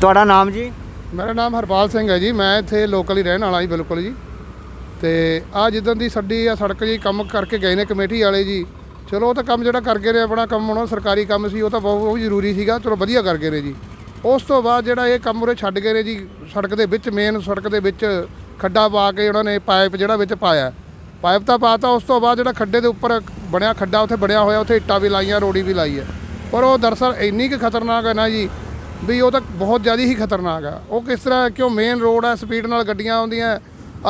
ਤੁਹਾਡਾ ਨਾਮ ਜੀ? ਮੇਰਾ ਨਾਮ ਹਰਪਾਲ ਸਿੰਘ ਹੈ ਜੀ। ਮੈਂ ਇੱਥੇ ਲੋਕਲ ਹੀ ਰਹਿਣ ਵਾਲਾ ਜੀ, ਬਿਲਕੁਲ ਜੀ। ਤੇ ਆ ਜਿੱਦਾਂ ਦੀ ਸਾਡੀ ਆ, ਸੜਕ ਜੀ, ਕੰਮ ਕਰਕੇ ਗਏ ਨੇ ਕਮੇਟੀ ਵਾਲੇ ਜੀ। ਚਲੋ, ਉਹ ਤਾਂ ਕੰਮ ਜਿਹੜਾ ਕਰ ਗਏ ਨੇ ਆਪਣਾ ਕੰਮ ਹੁਣ ਸਰਕਾਰੀ ਕੰਮ ਸੀ, ਉਹ ਤਾਂ ਬਹੁਤ ਬਹੁਤ ਜ਼ਰੂਰੀ ਸੀਗਾ। ਚਲੋ, ਵਧੀਆ ਕਰ ਗਏ ਨੇ ਜੀ। ਉਸ ਤੋਂ ਬਾਅਦ ਜਿਹੜਾ ਇਹ ਕੰਮ ਉਰੇ ਛੱਡ ਗਏ ਨੇ ਜੀ, ਸੜਕ ਦੇ ਵਿੱਚ ਮੇਨ ਸੜਕ ਦੇ ਵਿੱਚ ਖੱਡਾ ਪਾ ਕੇ ਉਹਨਾਂ ਨੇ ਪਾਈਪ ਜਿਹੜਾ ਵਿੱਚ ਪਾਇਆ। ਪਾਈਪ ਤਾਂ ਪਾਤਾ, ਉਸ ਤੋਂ ਬਾਅਦ ਜਿਹੜਾ ਖੱਡੇ ਦੇ ਉੱਪਰ ਬਣਿਆ ਖੱਡਾ, ਉੱਥੇ ਬਣਿਆ ਹੋਇਆ, ਉੱਥੇ ਇੱਟਾਂ ਵੀ ਲਾਈਆਂ, ਰੋੜੀ ਵੀ ਲਾਈ ਹੈ। ਪਰ ਉਹ ਦਰਅਸਲ ਇੰਨੀ ਕੁ ਖਤਰਨਾਕ ਹੈ ਨਾ ਜੀ ਵੀ ਉਹ ਤਾਂ ਬਹੁਤ ਜ਼ਿਆਦਾ ਹੀ ਖਤਰਨਾਕ ਆ। ਉਹ ਕਿਸ ਤਰ੍ਹਾਂ ਕਿਉਂ ਮੇਨ ਰੋਡ ਹੈ ਸਪੀਡ ਨਾਲ ਗੱਡੀਆਂ ਆਉਂਦੀਆਂ।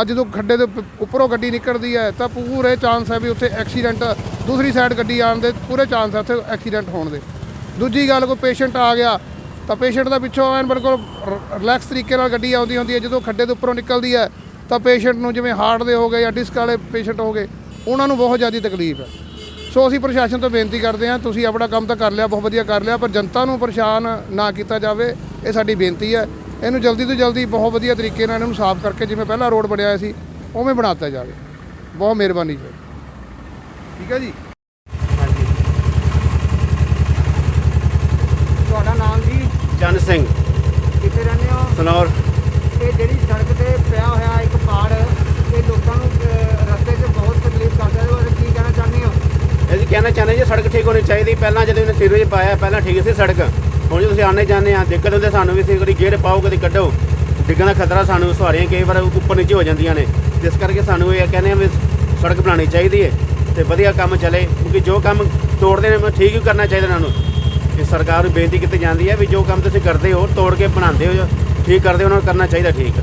ਅੱਜ ਜਦੋਂ ਖੱਡੇ ਦੇ ਉੱਪਰੋਂ ਗੱਡੀ ਨਿਕਲਦੀ ਹੈ ਤਾਂ ਪੂਰੇ ਚਾਂਸ ਹੈ ਵੀ ਉੱਥੇ ਐਕਸੀਡੈਂਟ ਦੂਸਰੀ ਸਾਈਡ ਗੱਡੀ ਆਉਣ ਦੇ ਪੂਰੇ ਚਾਂਸ ਹੈ ਉੱਥੇ ਐਕਸੀਡੈਂਟ ਹੋਣ ਦੇ। ਦੂਜੀ ਗੱਲ, ਕੋਈ ਪੇਸ਼ੈਂਟ ਆ ਗਿਆ, ਤਾਂ ਪੇਸ਼ੈਂਟ ਦਾ ਪਿੱਛੋਂ ਐਨ ਬਿਲਕੁਲ ਰਿਲੈਕਸ ਤਰੀਕੇ ਨਾਲ ਗੱਡੀ ਆਉਂਦੀ ਹੁੰਦੀ ਹੈ ਜਦੋਂ ਖੱਡੇ ਦੇ ਉੱਪਰੋਂ ਨਿਕਲਦੀ ਹੈ ਤਾਂ ਪੇਸ਼ੈਂਟ ਨੂੰ ਜਿਵੇਂ ਹਾਰਟ ਦੇ ਹੋ ਗਏ ਜਾਂ ਡਿਸਕ ਵਾਲੇ ਪੇਸ਼ੈਂਟ ਹੋ ਗਏ, ਉਹਨਾਂ ਨੂੰ ਬਹੁਤ ਜ਼ਿਆਦਾ ਤਕਲੀਫ ਹੈ ਸੋ ਅਸੀਂ ਪ੍ਰਸ਼ਾਸਨ ਤੋਂ ਬੇਨਤੀ ਕਰਦੇ ਹਾਂ ਤੁਸੀਂ ਆਪਣਾ ਕੰਮ ਤਾਂ ਕਰ ਲਿਆ ਬਹੁਤ ਵਧੀਆ ਕਰ ਲਿਆ ਪਰ ਜਨਤਾ ਨੂੰ ਪਰੇਸ਼ਾਨ ਨਾ ਕੀਤਾ ਜਾਵੇ ਇਹ ਸਾਡੀ ਬੇਨਤੀ ਹੈ। ਇਹਨੂੰ ਜਲਦੀ ਤੋਂ ਜਲਦੀ ਬਹੁਤ ਵਧੀਆ ਤਰੀਕੇ ਨਾਲ ਇਹਨੂੰ ਸਾਫ਼ ਕਰਕੇ ਜਿਵੇਂ ਪਹਿਲਾਂ ਰੋਡ ਬਣਿਆ ਸੀ ਉਵੇਂ ਬਣਾਤਾ ਜਾਵੇ। ਬਹੁਤ ਮਿਹਰਬਾਨੀ ਜੀ ਠੀਕ ਹੈ ਜੀ? ਤੁਹਾਡਾ ਨਾਮ ਜੀ? ਚੰਨ ਸਿੰਘ। ਕਿੱਥੇ ਰਹਿੰਦੇ ਹੋ? ਸਨੌਰ। ਇਹ ਜਿਹੜੀ ਸੜਕ ਤੇ ਪਿਆ ਹੋਇਆ ਇੱਕ ਪਾੜ ਇਹ ਲੋਕਾਂ ਨੂੰ ਅਹ, ਰਸਤੇ 'ਚ ਬਹੁਤ ਤਕਲੀਫ ਕਰਦਾ ਹੈ ਉਹ ਕੀ ਕਹਿਣਾ ਚਾਹੁੰਦੇ ਹੋ ਅਸੀਂ ਕਹਿਣਾ ਚਾਹੁੰਦੇ ਜੀ, ਸੜਕ ਠੀਕ ਹੋਣੀ ਚਾਹੀਦੀ। ਪਹਿਲਾਂ ਜਦੋਂ ਇਹਨੇ ਸੀਵਰੇਜ ਪਾਇਆ, ਪਹਿਲਾਂ ਠੀਕ ਸੀ ਸੜਕ। ਹੁਣ ਜੇ ਤੁਸੀਂ ਆਨੇ ਜਾਂਦੇ ਆ, ਦਿੱਕਤ ਹੁੰਦੇ ਸਾਨੂੰ ਵੀ ਸੀ ਕਦੀ ਗੇੜ ਪਾਓ ਕਦੀ ਕੱਢੋ। ਡਿੱਗਣ ਦਾ ਖਤਰਾ ਸਾਨੂੰ ਸਵਾਰੀਆਂ ਕਈ ਵਾਰ ਉੱਪਰ ਨੀਚੇ ਹੋ ਜਾਂਦੀਆਂ ਨੇ। ਇਸ ਕਰਕੇ ਸਾਨੂੰ ਇਹ ਕਹਿੰਦੇ ਆ ਵੀ ਸੜਕ ਬਣਾਉਣੀ ਚਾਹੀਦੀ ਹੈ ਤੇ ਵਧੀਆ ਕੰਮ ਚੱਲੇ। ਕਿਉਂਕਿ ਜੋ ਕੰਮ ਤੋੜਦੇ ਨੇ ਮੈਂ ਠੀਕ ਹੀ ਕਰਨਾ ਚਾਹੀਦਾ ਇਹਨਾਂ ਨੂੰ। ਇਹ ਸਰਕਾਰ ਨੂੰ ਬੇਨਤੀ ਕੀਤੀ ਜਾਂਦੀ ਹੈ ਵੀ ਜੋ ਕੰਮ ਤੁਸੀਂ ਕਰਦੇ ਹੋ, ਤੋੜ ਕੇ ਬਣਾਉਂਦੇ ਹੋ, ਠੀਕ ਕਰਦੇ ਹੋ, ਉਹਨਾਂ ਨੂੰ ਕਰਨਾ ਚਾਹੀਦਾ ਠੀਕ।